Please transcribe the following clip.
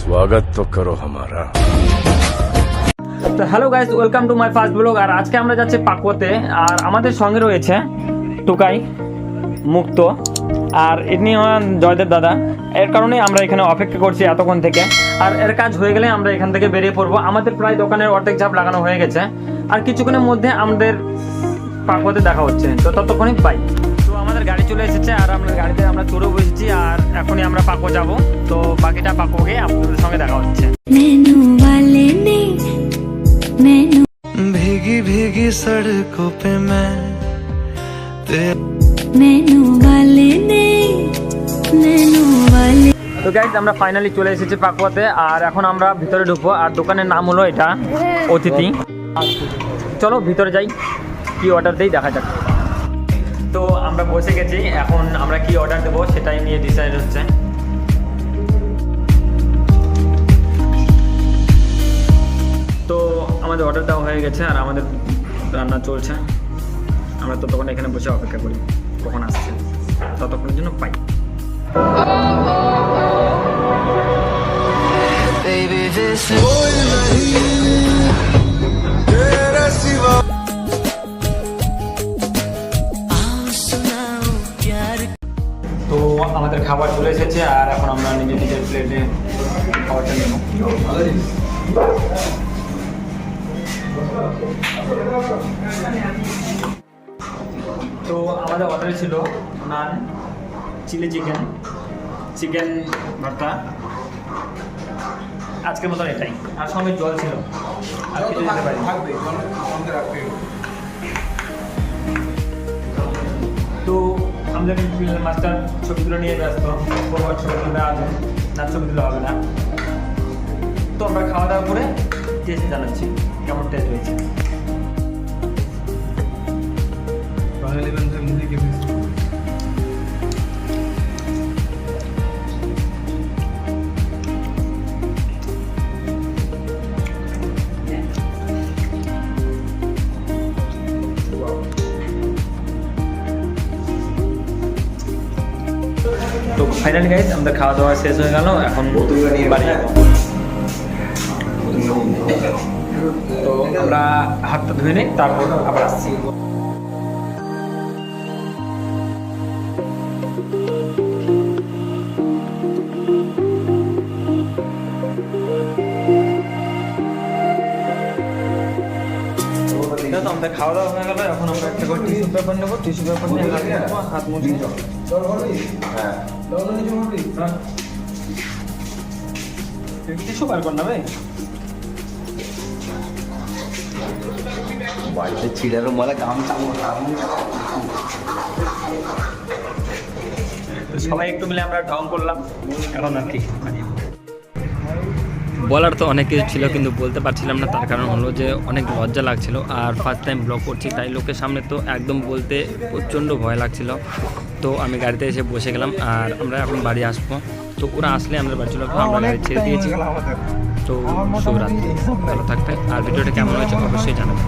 स्वागत तो करो हमारा তো hello guys welcome to my first blog আর আজকে আমরা যাচ্ছি পাকুয়াতে আর আমাদের সঙ্গে রয়েছে টুকাই মুক্ত আর এমনি আমার জয়দেব দাদা এর কারণে আমরা এখানে অপেক্ষা করছি এতক্ষণ থেকে আর এর কাজ হয়ে গেলে আমরা এখান থেকে বেরিয়ে পড়বো আমাদের প্রায় দোকানের অর্ধেক ঝাপ লাগানো হয়ে গেছে আর কিছুক্ষণের মধ্যে আমাদের পাকুয়াতে দেখা হচ্ছে তো ততক্ষণই পাই তো আমাদের গাড়ি চলে এসেছে আর আমরা গাড়িতে আমরা চড়ে বসেছি আর এখনই আমরা পাকুয়া যাব তো বাকিটা পাকুয়া গিয়ে আপনাদের সঙ্গে দেখা হচ্ছে मैनू वाले ने मैनू भीगी भीगी सड़कों पे मैं तेरे मैनू वाले ने मैनू वाले তো গাইজ আমরা ফাইনালি চলে এসেছি পাকুয়াতে আর এখন আমরা ভিতরে ঢুকবো আর দোকানের নাম হলো এটা অতিথি চলো ভিতরে যাই কি অর্ডার দেই দেখা যাক তো আমরা বসে গেছি, এখন আমরা কি অর্ডার দেবো সেটাই নিয়ে ডিসাইড হচ্ছে। তো আমাদের অর্ডার দেওয়া হয়ে গেছে আর আমাদের রান্না চলছে। আমরা ততক্ষণ এখানে বসে অপেক্ষা করি, কখন আসছে। ততক্ষণের জন্য পাই baby, this আমাদের খাবার চলে এসেছে, আর এখন আমরা নিজের নিজের প্লেটে খাবারটা নেব। তো আমাদের অর্ডার ছিল নান চিলি চিকেন চিকেন ভর্তা। আজকের মতন এটাই। আর সঙ্গে জল ছিল। আর কিছু পারি আমাদের মাস্টার ছবি নিয়ে ব্যস্ত। বড় ছবি আছে না ছবি তুলে হবে না। তো আমরা খাওয়া দাওয়া করে টেস্ট জানাচ্ছি, কেমন টেস্ট হয়েছে। তো ফাইনালি গাইজ আমাদের খাওয়া দাওয়া শেষ হয়ে গেল। এখন বাড়ি তো আমরা হাতটা ধুয়ে নিই, তারপর আবার আসছি। তো আমাদের খাওয়া দাওয়া হয়ে গেল এখন আমরা একটা করে টিস্যু পেপার নেব টিস্যু পেপার নিয়ে হাত মুছবো, হাত মুছে টিস্যু বার কর না ভাই বাড়িতে গামছা তো সবাই একটু মিলে আমরা ঢং করলাম। এখন আর কি বলার তো অনেক কিছু ছিল, কিন্তু বলতে পারছিলাম না। তার কারণ হলো যে অনেক লজ্জা লাগছিল, আর ফার্স্ট টাইম ব্লগ করছি, তাই লোকের সামনে তো একদম বলতে প্রচণ্ড ভয় লাগছিল। তো আমি গাড়িতে এসে বসে গেলাম, আর আমরা এখন বাড়ি আসব। তো ওরা আসলে আমাদের বাড়ি চলে আমরা গাড়ি ছেড়ে দিয়েছি। তো শুভরাত্রি, ভালো থাকবেন আর ভিডিওটা কেমন হয়েছে অবশ্যই জানাবেন।